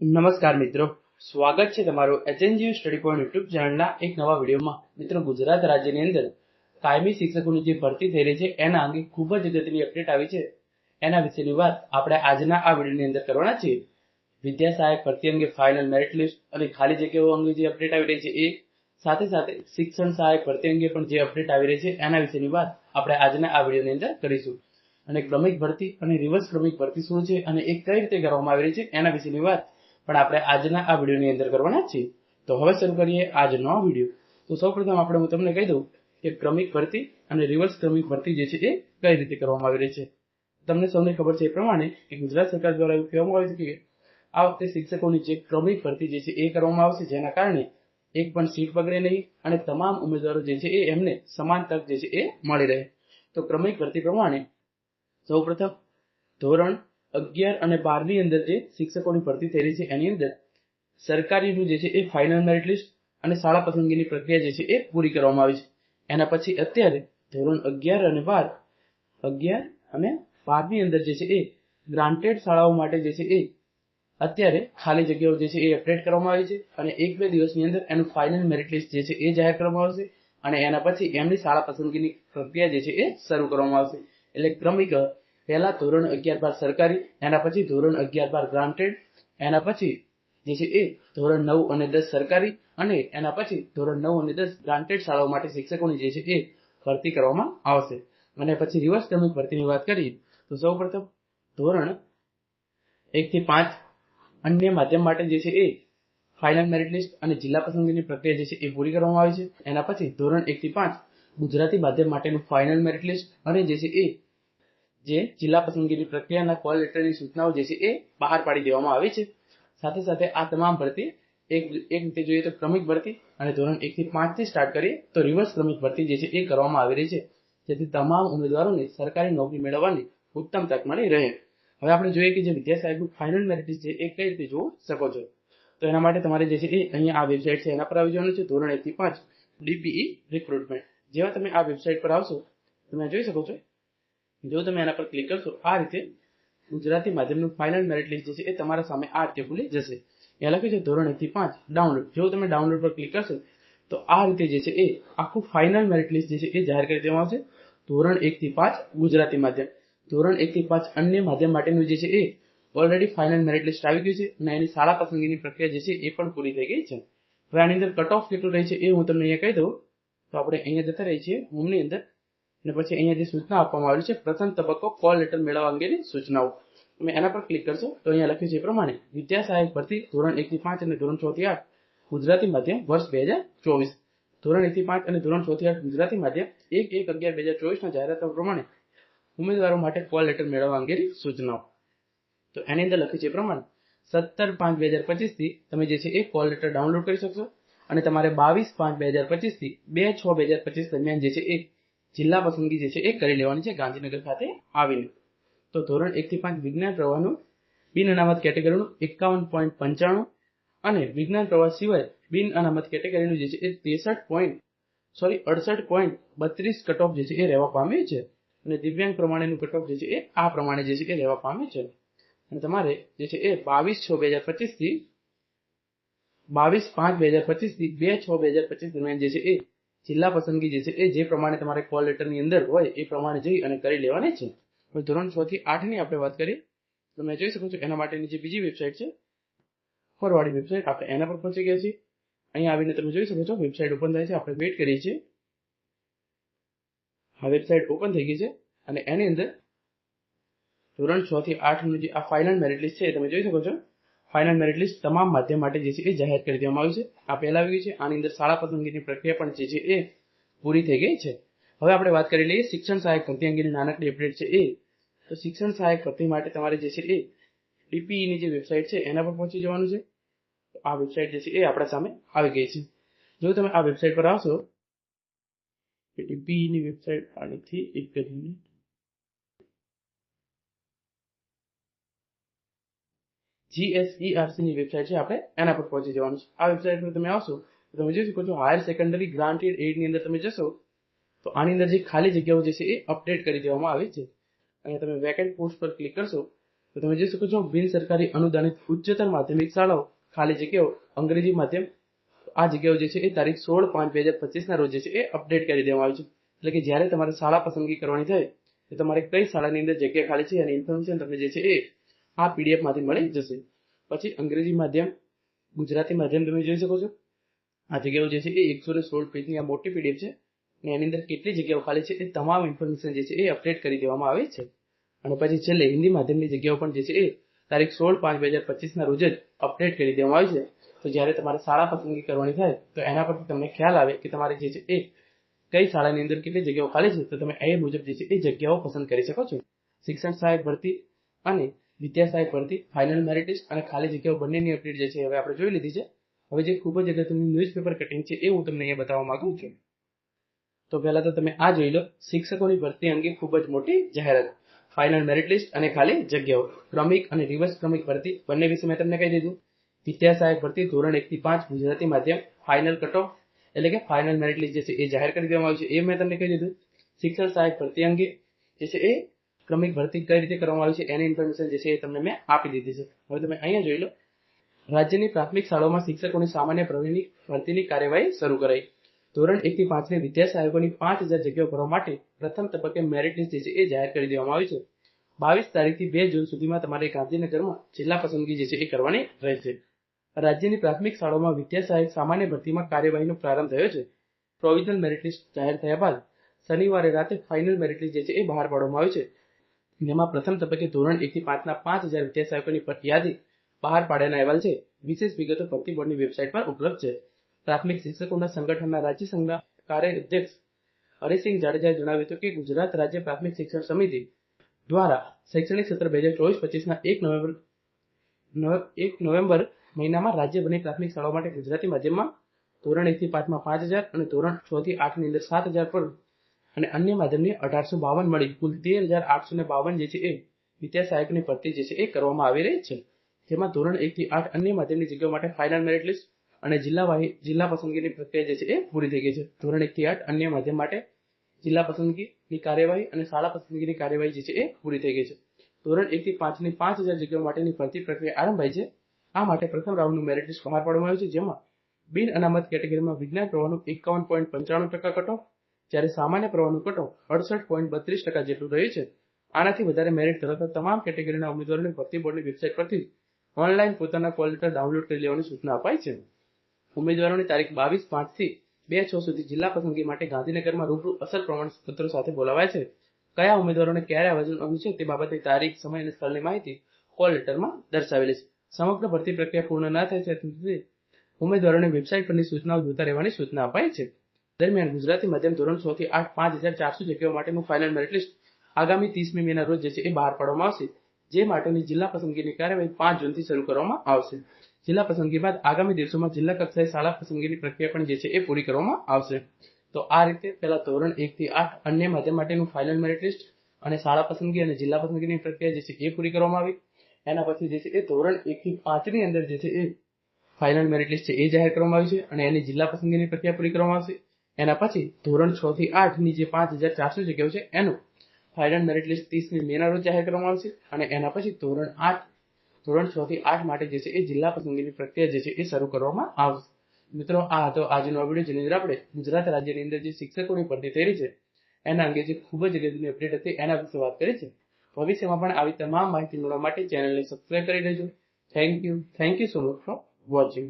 નમસ્કાર મિત્રો. સ્વાગત છે તમારું એચએનજીયુ સ્ટડી પોઈન્ટ યુટ્યુબ ચેનલના એક નવા વિડીયોમાં. મિત્રો, ગુજરાત રાજ્યની અંદર કાયમી શિક્ષકોની જે ભરતી થઈ રહી છે, એના અંગે ખૂબ જ અગત્યની અપડેટ આવી છે. એના વિશેની વાત આપણે આજના આ વિડીયોની અંદર કરવાના છીએ. વિદ્યા સહાયક ભરતી અંગે ફાઇનલ મેરિટ લિસ્ટ અને ખાલી જગ્યાઓ અંગે જે અપડેટ આવી રહી છે એ સાથે સાથે શિક્ષણ સહાયક ભરતી અંગે પણ જે અપડેટ આવી રહી છે, એના વિશેની વાત આપણે આજના આ વિડીયોની અંદર કરીશું. અને ક્રમિક ભરતી અને રિવર્સ ક્રમિક ભરતી શું છે અને એ કઈ રીતે કરવામાં આવી રહી છે, એના વિશેની વાત પણ આપણે આજના આ વિડીયોની અંદર કરવાના છીએ. તો હવે શરૂ કરીએ આજનો વીડિયો. તો સૌપ્રથમ આપણે હું તમને કહી દઉં કે ક્રમિક ભરતી અને રિવર્સ ક્રમિક ભરતી જે છે એ કઈ રીતે કરવામાં આવી રહી છે. તમને સૌને ખબર છે એ પ્રમાણે કે ગુજરાત સરકાર દ્વારા એવું કહેવામાં આવ્યું છે કે આ વખતે શિક્ષકોની જે ક્રમિક ભરતી જે છે એ કરવામાં આવશે, જેના કારણે એક પણ સીટ બગડે નહીં અને તમામ ઉમેદવારો જે છે એ એમને સમાન તક જે છે એ મળી રહે. તો ક્રમિક ભરતી પ્રમાણે સૌપ્રથમ ધોરણ અગિયાર અને બારની અંદર જે શિક્ષકોની ભરતી રહી છે, એની અંદર સરકારીનું જે છે એ ફાઇનલ મેરિટ લિસ્ટ અને શાળા પસંદગીની પ્રક્રિયા જે છે એ પૂરી કરવામાં આવી છે. એના પછી અત્યારે ધોરણ અગિયાર અને બાર, અગિયાર અને બારની અંદર જે છે એ ગ્રાન્ટેડ શાળાઓ માટે જે છે એ અત્યારે ખાલી જગ્યાઓ જે છે એ અપડેટ કરવામાં આવી છે અને એક બે દિવસની અંદર એનું ફાઇનલ મેરિટ લિસ્ટ જે છે એ જાહેર કરવામાં આવશે અને એના પછી એમની શાળા પસંદગીની પ્રક્રિયા જે છે એ શરૂ કરવામાં આવશે. એટલે ક્રમિક પહેલા ધોરણ અગિયાર બાર સરકારી, એના પછી ધોરણ અગિયાર બાર ગ્રાન્ટેડ એના પછી જે છે એ ધોરણ નવ અને દસ સરકારી અને એના પછી ધોરણ નવ અને દસ ગ્રાન્ટેડ શાળાઓ માટે શિક્ષકોની જે છે એ ભરતી કરવામાં આવશે. અને પછી રિવર્સ ક્રમિક ભરતીની વાત કરીએ, તો સૌપ્રથમ ધોરણ એક થી પાંચ અન્ય માધ્યમ માટે જે છે એ ફાઇનલ મેરિટ લિસ્ટ અને જિલ્લા પસંદગીની પ્રક્રિયા જે છે એ પૂરી કરવામાં આવી છે. એના પછી ધોરણ એક થી પાંચ ગુજરાતી માધ્યમ માટેનું ફાઇનલ મેરિટ લિસ્ટ અને જે છે એ જે જિલ્લા પસંદગીની પ્રક્રિયાના કોલ લેટરની સૂચનાઓ જે છે એ બહાર પાડી દેવામાં આવી છે. સાથે સાથે આ તમામ ભરતી એક એક રીતે જોઈએ તો ક્રમિક ભરતી અને ધોરણ એક થી પાંચથી સ્ટાર્ટ કરીએ તો રિવર્સ ક્રમિક ભરતી જે છે એ કરવામાં આવી રહી છે. જેથી તમામ ઉમેદવારોને સરકારી નોકરી મેળવવાની ઉત્તમ તક મળી રહે. હવે આપણે જોઈએ કે જે વિદ્યા ફાઇનલ મેરિટ છે એ કઈ રીતે જોઈ શકો છો? તો એના માટે તમારે જે છે એ અહીંયા આ વેબસાઇટ છે એના પર આવી જવાનું છે, ધોરણ એક થી પાંચ ડીપીઈ રિક્રુટમેન્ટ જેવા તમે આ વેબસાઇટ પર આવશો, તમે જોઈ શકો છો જો તમે એના પર ક્લિક કરશો, આ રીતે ગુજરાતી માધ્યમનું ફાઇનલ મેરિટ લિસ્ટ જે છે એ તમારા સામે આ રીતે ખુલી જશે. એ લખ્યું છે, ધોરણ એકથી પાંચ ડાઉનલોડ જો તમે ડાઉનલોડ પર ક્લિક કરશો, તો આ રીતે જે છે એ આખું ફાઇનલ મેરિટ લિસ્ટ જે છે એ જાહેર કરી દેવામાં આવશે. ધોરણ એકથી પાંચ, ગુજરાતી માધ્યમ. ધોરણ એકથી પાંચ અન્ય માધ્યમ માટેનું જે છે એ ઓલરેડી ફાઇનલ મેરિટ લિસ્ટ આવી ગયું છે અને એની શાળા પસંદગીની પ્રક્રિયા જે છે એ પણ પૂરી થઈ ગઈ છે. હવે આની અંદર કટ ઓફ કેટલું રહે છે એ હું તમને અહીંયા કહી દઉં. તો આપણે અહીંયા જતા રહીએ છીએ. હોમની અંદર અને પછી અહીંયા જે સૂચના આપવામાં આવી છે, પ્રથમ તબક્કો કોલ લેટર મેળવવા અંગેની સૂચનાઓ. તમે એના પર ક્લિક કરશો તો અહીંયા લખ્યું છે એ પ્રમાણે, વિદ્યા સહાયક ભરતી ધોરણ એકથી પાંચ અને ધોરણ છ થી આઠ, ગુજરાતી માધ્યમ, વર્ષ બે હજાર ચોવીસ. ધોરણ એકથી પાંચ અને ધોરણ છ થી આઠ, ગુજરાતી માધ્યમ, એક એક અગિયાર બે હજાર ચોવીસના જાહેરાત પ્રમાણે ઉમેદવારો માટે કોલ લેટર મેળવવા અંગેની સૂચનાઓ. તો એની અંદર લખ્યું છે એ પ્રમાણે, સત્તર પાંચ બે હજાર પચીસથી તમે જે છે એ કોલ લેટર ડાઉનલોડ કરી શકશો અને તમારે બાવીસ પાંચ બે હજાર પચીસથી બે છ બે હજાર પચીસ દરમિયાન જે છે એ જિલ્લા પસંદગી જે છે એ કરી લેવાની છે ગાંધીનગર ખાતે આવીને. તો ધોરણ એકથી પાંચ વિજ્ઞાન પ્રવાહનું બિન અનામત કેટેગરીનું એકાવન પોઈન્ટ પંચાણું અને વિજ્ઞાન પ્રવાહ સિવાય બિન અનામત કેટેગરીનું જે છે એ ત્રેસઠ પોઈન્ટ, સોરી, અડસઠ પોઈન્ટ બત્રીસ કટ ઓફ જે છે એ રહેવા પામે છે. અને દિવ્યાંગ પ્રમાણેનું કટ ઓફ જે છે એ આ પ્રમાણે જે છે એ રહેવા પામે છે. અને તમારે જે છે એ બાવીસ છ બે હજાર પચીસથી બાવીસ પાંચ બે હજાર પચીસથી બે છ બે હજાર પચીસ દરમિયાન જે છે એ જિલ્લા પસંદગી જે છે એ જે પ્રમાણે તમારે કોલ લેટરની અંદર હોય એ પ્રમાણે જઈ અને કરી લેવાની છે. હવે ધોરણ છ થી આઠની આપણે વાત કરીએ તમે જોઈ શકો છો એના માટેની જે બીજી વેબસાઇટ છે ફોરવાળી વેબસાઇટ આપણે એના પર પહોંચી ગયા છીએ. અહીંયા આવીને તમે જોઈ શકો છો વેબસાઇટ ઓપન થાય છે. આપણે વેઇટ કરીએ છીએ. આ વેબસાઇટ ઓપન થઈ ગઈ છે અને એની અંદર ધોરણ છ થી આઠનું જે આ ફાઇનલ મેરિટ લિસ્ટ છે તમે જોઈ શકો છો. ફાઇનલ મેરિટ લિસ્ટ તમામ માધ્યમ માટે જે છે એ જાહેર કરી દેવામાં આવ્યું છે. આ પહેલા ગયું છે. આની અંદર શાળા પસંદગીની પ્રક્રિયા પણ જે છે એ પૂરી થઈ ગઈ છે. હવે આપણે વાત કરી લઈએ શિક્ષણ સહાયક ભરતી અંગેની. નાનકડી અપડેટ છે એ. તો શિક્ષણ સહાયક ભરતી માટે તમારે જે છે એ ડીપીઈની જે વેબસાઇટ છે એના પર પહોંચી જવાનું છે. આ વેબસાઇટ જે છે એ આપણા સામે આવી ગઈ છે. જો તમે આ વેબસાઇટ પર આવશો ડીપીઈની વેબસાઇટ આની એક કરીને જીએસઈઆરસી ની વેબસાઇટ છે. આપણે એના પર પહોંચી જવાનું છે. આ વેબસાઇટ પર તમે આવશો, તો તમે જોઈ શકો છો હાયર સેકન્ડરી ગ્રાન્ટેડ એડની અંદર તમે જશો, તો આની અંદર જે ખાલી જગ્યાઓ જે છે એ અપડેટ કરી દેવામાં આવી છે. અને તમે વેકેન્ટ પોસ્ટ પર ક્લિક કરશો, તો તમે જોઈ શકો છો, બિન સરકારી અનુદાનિત ઉચ્ચતર માધ્યમિક શાળાઓ, ખાલી જગ્યાઓ, અંગ્રેજી માધ્યમ, આ જગ્યાઓ જે છે એ તારીખ સોળ પાંચ બે હજાર પચીસના રોજ છે એ અપડેટ કરી દેવામાં આવી છે. એટલે કે જ્યારે તમારે શાળા પસંદગી કરવાની થાય, તો તમારે કઈ શાળાની અંદર જગ્યા ખાલી છે અને ઇન્ફોર્મેશન તમને જે છે એ આ પીડીએફમાંથી મળી જશે. પછી અંગ્રેજી માધ્યમ, ગુજરાતી માધ્યમ તમે જોઈ શકો છો. આ જગ્યાઓ જે છે એ એકસો ને સોળ પેજની આ મોટી પીડીએફ છે અને એની અંદર કેટલી જગ્યાઓ ખાલી છે એ તમામ ઇન્ફોર્મેશન જે છે એ અપડેટ કરી દેવામાં આવે છે. અને પછી છેલ્લે હિન્દી માધ્યમની જગ્યાઓ પણ જે છે એ તારીખ સોળ પાંચ બે હજાર પચીસના રોજ જ અપડેટ કરી દેવામાં આવી છે. તો જ્યારે તમારે શાળા પસંદગી કરવાની થાય, તો એના પરથી તમને ખ્યાલ આવે કે તમારે જે છે એ કઈ શાળાની અંદર કેટલી જગ્યાઓ ખાલી છે. તો તમે એ મુજબ જે છે એ જગ્યાઓ પસંદ કરી શકો છો. શિક્ષણ સહાયક ભરતી અને વિદ્યા પરથી ફાઇનલ મેરિટ અને ખાલી જગ્યાઓ બંનેની અપડેટ જે છે હવે આપણે જોઈ લીધી છે. હવે જે ખૂબ જ અગત્યની ન્યૂઝપેપર કટિંગ છે એ હું તમને અહીંયા બતાવવા માંગુ છું. તો પહેલા તો તમે આ જોઈ લો. શિક્ષકોની ભરતી અંગે ખૂબ જ મોટી જાહેરાત. ફાઇનલ મેરિટ લિસ્ટ અને ખાલી જગ્યાઓ. ક્રમિક અને રિવર્સ ક્રમિક ભરતી બંને વિશે મેં તમને કહી દીધું. વિદ્યા સહાયક ભરતી ધોરણ એક થી પાંચ ગુજરાતી માધ્યમ ફાઇનલ કટ એટલે કે ફાઇનલ મેરિટ લિસ્ટ જે છે એ જાહેર કરી દેવામાં આવ્યું છે એ મેં તમને કહી દીધું. શિક્ષણ સહાયક ભરતી અંગે જે છે એ ક્રમિક ભરતી કઈ રીતે કરવામાં આવી છે એની ઇન્ફોર્મેશન જે છે એ તમને મેં આપી દીધી છે. હવે તમે અહીંયા જોઈ લો. રાજ્યની પ્રાથમિક શાળાઓમાં શિક્ષકોની સામાન્ય પ્રવીણની ભરતીની કાર્યવાહી શરૂ કરાઈ. ધોરણ એક થી પાંચની વિદ્યા સહાયકોની પાંચ હજાર જગ્યાઓ ભરવા માટે પ્રથમ તબક્કે મેરિટ લિસ્ટ જે છે એ જાહેર કરી દેવામાં આવી છે. બાવીસ તારીખથી બે જૂન સુધીમાં તમારે ગાંધીનગરમાં જિલ્લા પસંદગી જે છે એ કરવાની રહેશે. રાજ્યની પ્રાથમિક શાળાઓમાં વિદ્યા સહાયક સામાન્ય ભરતીમાં કાર્યવાહીનો પ્રારંભ થયો છે. પ્રોવિઝનલ મેરિટ લિસ્ટ જાહેર થયા બાદ શનિવારે રાતે ફાઇનલ મેરિટ લિસ્ટ જે છે એ બહાર પાડવામાં આવી છે. જેમાં પ્રથમ તબક્કે ધોરણ એક થી પાંચના પાંચ હજાર વિદ્યા સહાયકોની યાદી બહાર પાડ્યાના અહેવાલ છે. વિશેષ વિગતો ભરતી બોર્ડની વેબસાઇટ પર ઉપલબ્ધ છે. પ્રાથમિક શિક્ષકોના સંગઠનના રાજ્ય સંઘના કાર્યાધ્યક્ષ હરિસિંહ જાડેજાએ જણાવ્યું હતું કે ગુજરાત રાજ્ય પ્રાથમિક શિક્ષણ સમિતિ દ્વારા શૈક્ષણિક સત્ર બે હજાર ચોવીસ પચીસના એક નવેમ્બર એક નવેમ્બર મહિનામાં રાજ્યભરની પ્રાથમિક શાળાઓ માટે ગુજરાતી માધ્યમમાં ધોરણ એક થી પાંચમાં પાંચ હજાર અને ધોરણ છ થી આઠની અંદર સાત હજાર પર અને અન્ય માધ્યમની અઢારસો બાવન મળી. કુલ તેર હજાર આઠસો ને બાવન જે છે એ વિદ્યા સહાયકની ભરતી જે છે એ કરવામાં આવી રહી છે. જેમાં ધોરણ એક થી આઠ અન્ય માધ્યમની જગ્યાઓ માટે ફાઇનલ મેરિટ લિસ્ટ અને જિલ્લા જિલ્લા પસંદગીની પ્રક્રિયા જે છે એ પૂરી થઈ ગઈ છે. ધોરણ એક થી આઠ અન્ય માધ્યમ માટે જિલ્લા પસંદગીની કાર્યવાહી અને શાળા પસંદગીની કાર્યવાહી જે છે એ પૂરી થઈ ગઈ છે. ધોરણ એક થી પાંચની પાંચ હજાર જગ્યાઓ માટેની ભરતી પ્રક્રિયા આરંભાઈ છે. આ માટે પ્રથમ રાઉન્ડનું મેરિટ લિસ્ટ બહાર પાડવામાં આવ્યું છે, જેમાં બિન અનામત કેટેગરીમાં વિજ્ઞાન પ્રવાહનું એકાવન પોઈન્ટ પંચાણું ટકા કટઓફ જ્યારે સામાન્ય પ્રવાહનું કટઓફ અડસઠ પોઈન્ટ બત્રીસ ટકા જેટલું રહ્યું છે, આનાથી વધારે મેરિટ ધરાવતા તમામ કેટેગરીના ઉમેદવારોને ભરતી બોર્ડની વેબસાઇટ પરથી ઓનલાઈન પોતાના કોલ લેટર ડાઉનલોડ કરી લેવાની સૂચના અપાઈ છે. ઉમેદવારોની તારીખ બાવીસ પાંચથી બે છ સુધી જિલ્લા પસંદગી માટે ગાંધીનગરમાં રૂબરૂ અસર પ્રમાણપત્રો સાથે બોલાવાય છે. કયા ઉમેદવારોને ક્યારે આવેદન છે તે બાબતે તારીખ, સમય અને સ્થળની માહિતી કોલ લેટરમાં દર્શાવેલી છે. સમગ્ર ભરતી પ્રક્રિયા પૂર્ણ ના થાય ત્યાં સુધી ઉમેદવારોને વેબસાઇટ પરની સૂચનાઓ જોતા રહેવાની સૂચના અપાઈ છે. દરમિયાન ગુજરાતી માધ્યમ ધોરણ સો થી આઠ પાંચ હજાર ચારસો જગ્યાઓ માટેનું ફાઇનલ મેરિટ લિસ્ટ આગામી ત્રીસમી મેના રોજ જે છે એ બહાર પાડવામાં આવશે. જે માટેની જિલ્લા પસંદગીની કાર્યવાહી પાંચ જૂનથી શરૂ કરવામાં આવશે. જિલ્લા પસંદગી બાદ આગામી દિવસોમાં જિલ્લા કક્ષાએ શાળા પસંદગીની પ્રક્રિયા પણ જે છે એ પૂરી કરવામાં આવશે. તો આ રીતે પહેલા ધોરણ એક થી આઠ અન્ય માધ્યમ માટેનું ફાઇનલ મેરિટ લિસ્ટ અને શાળા પસંદગી અને જિલ્લા પસંદગીની પ્રક્રિયા જે છે એ પૂરી કરવામાં આવી. એના પછી જે છે એ ધોરણ એક થી પાંચની અંદર જે છે એ ફાઇનલ મેરિટ લિસ્ટ છે એ જાહેર કરવામાં આવી છે અને એની જિલ્લા પસંદગીની પ્રક્રિયા પૂરી કરવામાં આવશે. એના પછી ધોરણ છ થી આઠની જે પાંચ હજાર ચારસો જગ્યાઓ છે, એનું ફાઇનલ મેરિટ લિસ્ટ ત્રીસની મેના રોજ જાહેર કરવામાં આવશે અને એના પછી ધોરણ આઠ, ધોરણ છ થી આઠ માટે જે છે, એ જિલ્લા પસંદગીની પ્રક્રિયા જે છે, એ શરૂ કરવામાં આવશે. મિત્રો, આ હતો આજનો વીડિયો. જેની અંદર આપણે ગુજરાત રાજ્યની અંદર જે શિક્ષકોની ભરતી થઈ રહી છે, એના અંગે જે ખૂબ જ અગત્યની અપડેટ હતી, એના વિશે વાત કરી છે. ભવિષ્યમાં પણ આવી તમામ માહિતી મેળવવા માટે ચેનલને સબસ્ક્રાઇબ કરી લેજો thank you thank you so much for watching